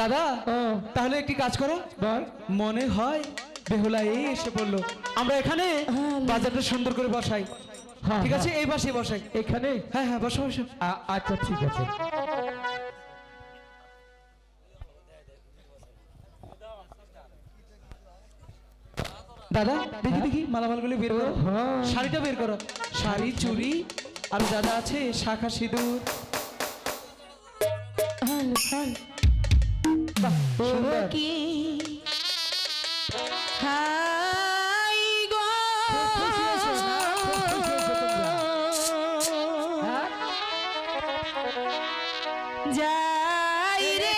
দাদা তাহলে একটি কাজ করো। মনে হয় বেহুলা এই এসে পড়ল। আমরা এখানে বাজারটা সুন্দর করে বসাই। হ্যাঁ, ঠিক আছে? হ্যাঁ। এই পাশে বসাই। এখানে? হ্যাঁ হ্যাঁ বসো বসো। আচ্ছা ঠিক আছে। দাদা দেখি দেখি মালামালগুলি বের করো। হ্যাঁ। শাড়িটা বের করো। শাড়ি চুড়ি আর দাদা আছে শাখা সিঁদুর। সুন্দর। কি হাই গো? যাই রে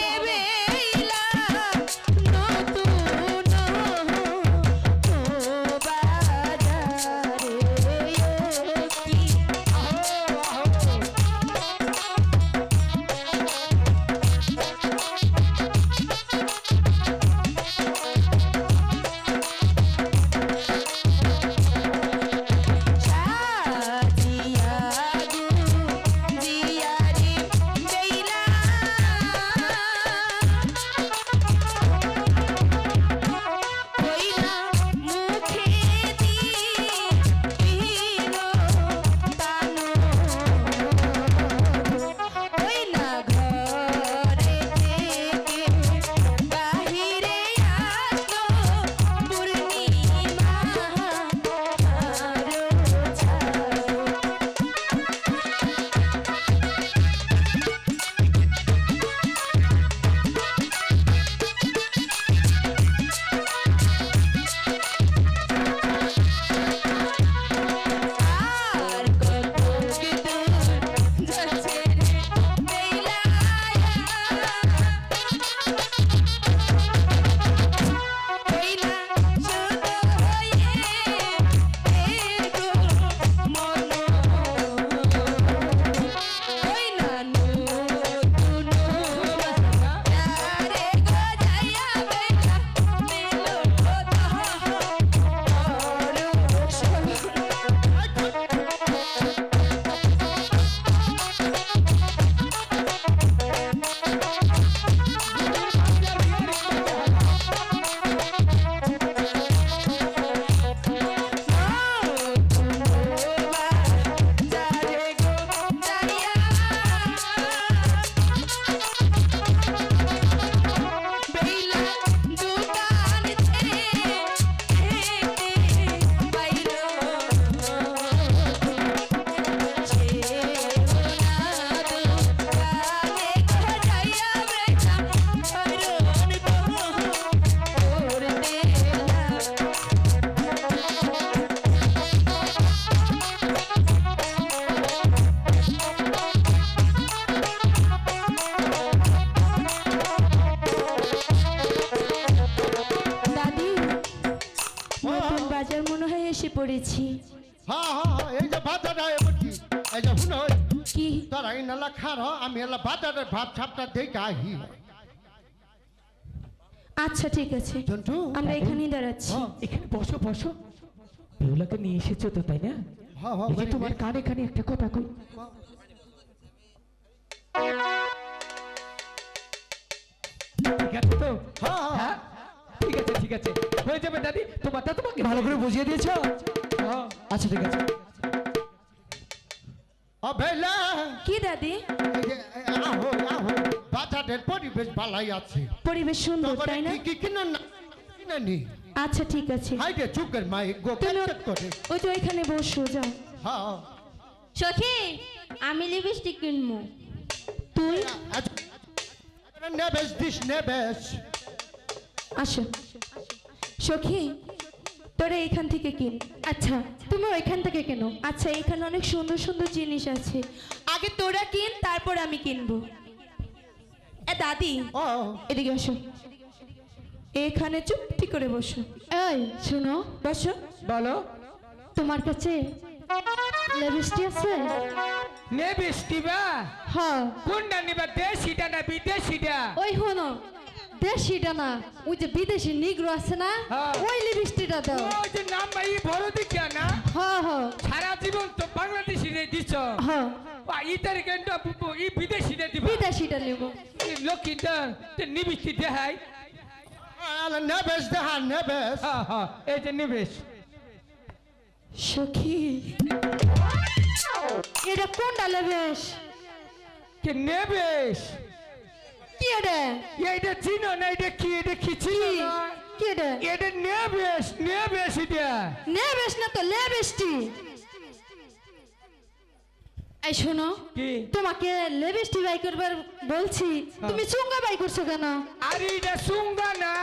এসে পড়েছি এই যে বাজারে বলছি এই যে শুনো কি? তোরা এই নালা খার আমি এলা বাজারের ভাব ছাপটা দেখে আহি আচ্ছা ঠিক আছে। জন্টু? আমরা এখানেই দাঁড়াচ্ছি। হ্যাঁ, এখানে বসো বসো। বেহুলাকে নিয়ে এসেছ তো তাই না? হ্যাঁ হ্যাঁ এই তোমার কানে কানে একটা কথা কই। ঠিক আছে তো হ্যাঁ, হ্যাঁ। হ্যাঁ। ঠিক আছে। হয়ে যাবে দাদি তোমারটা তোমাকে ভালো করে বুঝিয়ে দিয়েছ? আচ্ছা ঠিক আছে। ও কি দাদি? এই যে এ, আহো আহো বাজারের পরিবেশ ভালাই আছে। পরিবেশ সুন্দর তাই না? কি না কিনে নি? আচ্ছা ঠিক আছে। হাই রে চুকের মাই গো তুমি করে। ওই তো এখানে বসো যাও। হ্যাঁ। সখী আমি লিপস্টিক কিনবো। তুই? আচ্ছা, নেবেশ দিস নেবেশ। আসো। সখী তোরা এখান থেকে কিন আচ্ছা তুমি ওইখান থেকে কেন? আচ্ছা এখানে অনেক সুন্দর সুন্দর জিনিস আছে। আগে তোরা কিন তারপর আমি কিনবো। এ দাদি ও। এদিকে আসো। এখানে চুপটি করে বসো। এই শুনো। বসো। বলো। তোমার কাছে লিপস্টিক আছে? নে বৃষ্টি বা। হ্যাঁ। কোনটা নিবা দেশিটা না বিদেশিটা? ওই হনো দেশিটা না ওই যে বিদেশি নিগ্রো আছে না হ্যাঁ। ওই লিপস্টিকটা দাও। ওই যে নাম ভাই বড় দিকা না? হ্যাঁ হ্যাঁ। সারা জীবন তো বাংলাদেশি রে দিছ। হ্যাঁ। ইতার কেনটা ই বিদেশিটা দিবা। বিদেশিটা নেব। লক্ষ্মীটা নিবিষ্টি দেখাই আরে নেবেশ দেহা নেবেশ। হ্যাঁ হ্যাঁ এই যে নিবেশ। সখী এটা কোনটা লেবেশ কে নেবেশ? কি এটা? এইটা চিনো না এটা কি? এটা কি চিনো না? কি এটা? এটা নেবেশ নেবেশ এটা। নেবেশ না তো লেবেশটি এই শোনো কি? তোমাকে লেবেশটি বাই করবার বলছি তুমি চুঙ্গা বাই করছ কেন? আরে এটা সুঙ্গা না।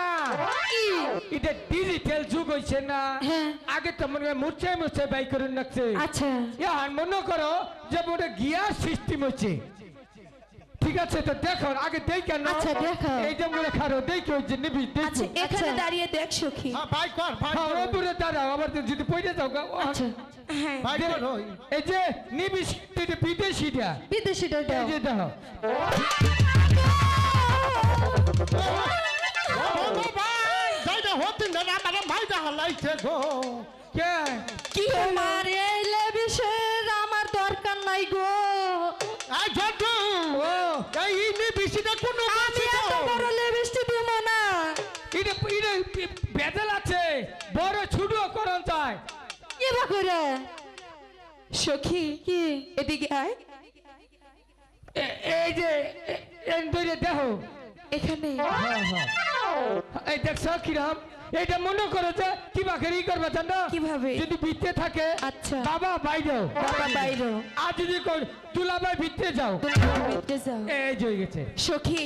এটা ডিজিটাল যুগ হইছে না। হ্যাঁ। আগে তো মনে হয় মুচ্ছে মুচ্ছে বাই করে রাখছে আচ্ছা। এখন মনে করো যে মোটে গিয়ার সিস্টেম হচ্ছে ঠিক আছে তো দেখো আগে দেখে না আচ্ছা, দেখো। এই যে মনে খারো দেখো ওই যে নিবি আচ্ছা দেখো এখানে আচ্ছা। দাঁড়িয়ে দেখ সখী। হ্যাঁ ভাই কর ভাই হ্যাঁ কর। ওপরে দাঁড়াও আবার যদি পড়ে যাও গা, আচ্ছা। হ্যাঁ। ভাই দে- কর এই যে নিবি এটা বিদেশিটা। বিদেশিটা এই দাও যে দেখো। ও বাবা ভাই যাইতে হতে না আমার মাইটা হালাইছে গো। কে? কি হলো? করে। সখী কি? এদিকে আয়। এই যে ধরে দেখো। এখানে। হ্যাঁ হ্যাঁ। এই দেখছ কিরাম এটা মনে করো যে কি বাকের করবে জানো? কীভাবে? যদি ভিতরে থাকে আচ্ছা। বাবা বাইরে বাবা বাইরে আর যদি তুলাবাই ভিতরে যাও। ভিতরে যাও। এই যে গেছে। সখী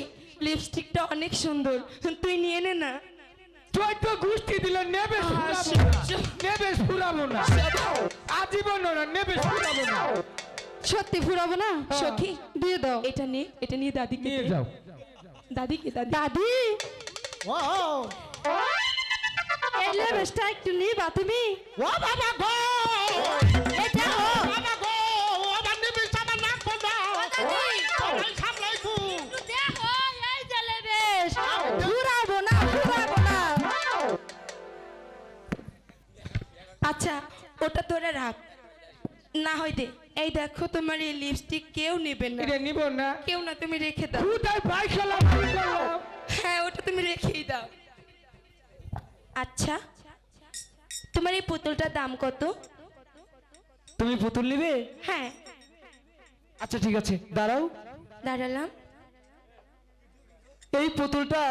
লিপস্টিকটা অনেক সুন্দর। তুই নিয়ে নে না। তুই তো গুষ্টি দিল নেবে নেবে ফুরাবো না। আজীবন নেবে ফুরাবো না। সত্যি ফুরাবো না? সখী দিয়ে দাও। এটা নিয়ে এটা নিয়ে দাদিকে নিয়ে। যাও। দাদিকে দাদি। দাদি! ও বেশটা একটু নিবা তুমি। ও বাবা গো! ওটা তোরা রাখ। না হয় দে। এই দেখো তোমার এই লিপস্টিক কেউ নেবে না। এটা নিব না। কেউ না তুমি রেখে দাও। কোথায় খেলাম কি করলাম হ্যাঁ ওটা তুমি রেখেই দাও। আচ্ছা তোমার এই পুতুলটার দাম কত? তুমি পুতুল নিবে? হ্যাঁ। আচ্ছা ঠিক আছে দাঁড়াও। দাঁড়ালাম। এই পুতুলটা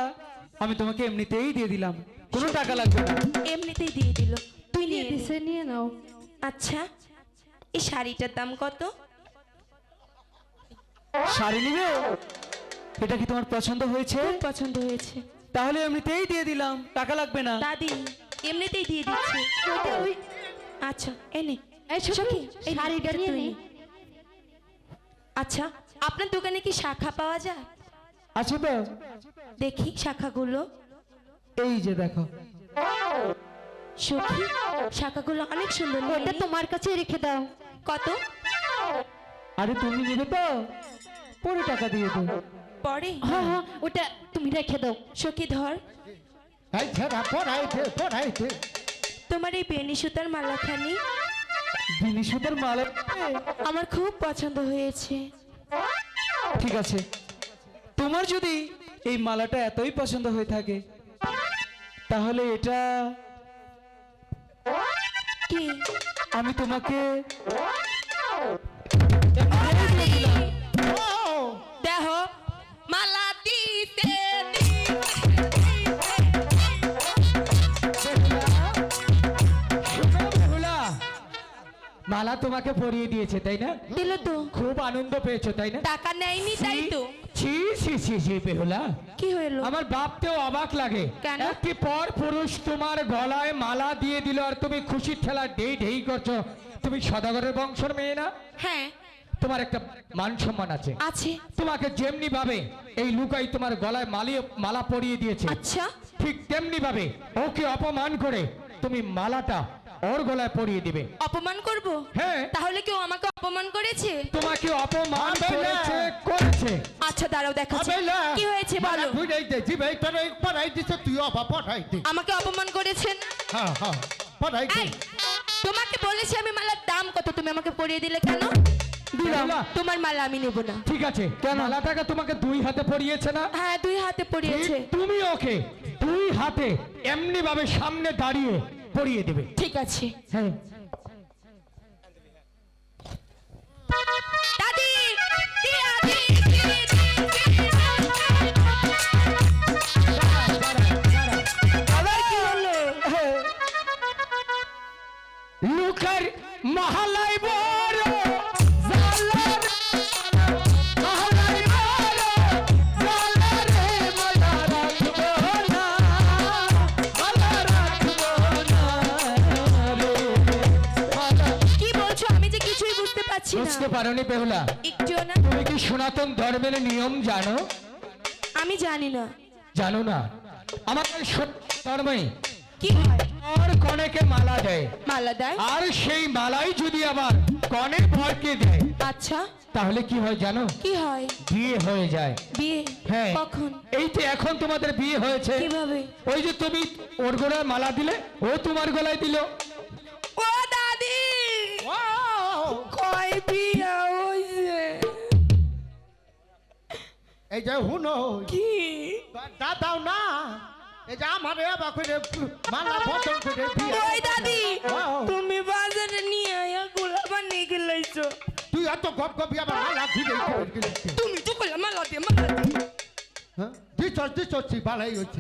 আমি তোমাকে এমনিতেই দিয়ে দিলাম। কোনো টাকা লাগবে না। এমনিতেই দিয়ে দিল। তুই দিছে নিয়ে নাও। আচ্ছা এই শাড়িটার দাম কত? শাড়ি নিবে? এটা কি তোমার পছন্দ হয়েছে? পছন্দ হয়েছে। তাহলে এমনিতেই দিয়ে দিলাম টাকা লাগবে না। দাদি এমনিতেই দিয়ে দিচ্ছি। আচ্ছা এনে এই সখী শাড়িটা নিয়ে নে। নে। আচ্ছা আপনার দোকানে কি শাখা পাওয়া যায়? আছে দেখি শাখাগুলো। এই যে দেখো। সখী শাখাগুলো অনেক সুন্দর ওটা তোমার কাছে রেখে দাও। কত? আরে তুমি নেবে তো। পরে টাকা দিয়ে দেবো পরে? হ্যাঁ হ্যাঁ ওটা তুমি রেখে দাও। সখী ধর। তোমার এই বেনি সুতার মালাখানি বিনিশুদের মাল? আমার খুব পছন্দ হয়েছে। ঠিক আছে। তোমার যদি এই মালাটা এতই পছন্দ হয়ে থাকে তাহলে এটা আমি তোমাকে মালা তোমাকে পরিয়ে দিয়েছে তাই না? দিল তো। খুব আনন্দ পেয়েছ তাই না? টাকা নেয়নি তাই তো। ছি ছি ছি ছি বেহুলা। কি হলো আমার বাপতেও অবাক লাগে। কেন? একটি পর পুরুষ তোমার গলায় মালা দিয়ে দিল আর তুমি খুশির ঠেলা ঢেই ঢেই করছ। তুমি সদাগরের বংশের মেয়ে না? হ্যাঁ। তোমার একটা মান সম্মান আছে। আছে। তোমাকে যেমনি ভাবে এই লুকাই তোমার গলায় মালি মালা পরিয়ে দিয়েছে। আচ্ছা। ঠিক তেমনি ভাবে ওকে অপমান করে তুমি মালাটা ওর গলায় পরিয়ে দিবে। অপমান করব? হ্যাঁ। তাহলে কেউ আমাকে অপমান করেছে? তোমাকে অপমান করেছে করেছে। আচ্ছা দাঁড়াও দেখাচ্ছি। কি হয়েছে বলো? পড়াইতে জিবে তোর পড়াইতে তুই অবা পড়াইতে আমাকে অপমান করেছেন হ্যাঁ হ্যাঁ পড়াইতে তোমাকে বলেছি আমি মালার দাম কত তুমি আমাকে পরিয়ে দিলে কেন? তোমার মালা আমি নেব না। ঠিক আছে কেন? মালাটাকে তোমাকে দুই হাতে পরিয়েছে না? হ্যাঁ দুই হাতে পরিয়েছে। তুমি ওকে দুই হাতে এমনি ভাবে সামনে দাঁড়িয়ে পরিয়ে দেবে। ঠিক আছে। হ্যাঁ। হলো লুকার মহালাই বুঝতে পারোনি বেহুলা একটুও না। তুমি কি সনাতন ধর্মের নিয়ম জানো? আমি জানি না। জানো না? আমাদের সত্য ধর্মে কি হয়? আর কনেকে মালা দেয়। মালা দেয়? আর সেই মালাই যদি আবার কনে ভরকে দেয় আচ্ছা। তাহলে কি হয় জানো? কি হয়? বিয়ে হয়ে যায়। বিয়ে? হ্যাঁ। কখন? এই তো এখন তোমাদের বিয়ে হয়েছে কীভাবে? ওই যে তুমি ওর গলায় মালা দিলে ও তোমার গলায় দিল। ও, এই যে হুনো কি? দাদাও না। এই যে আমার এবার করে মালা বদল করে ওই দাদি তুমি বাজারে নিয়ে আয়া গোলা বানিয়ে গেলাইছো তুই এত গপ গপি আবার মালা ফিরে তুমি তো কইলা মালা দিয়ে মালা দিয়ে। দিচ্ছ দিচ্ছ ভালোই হচ্ছে।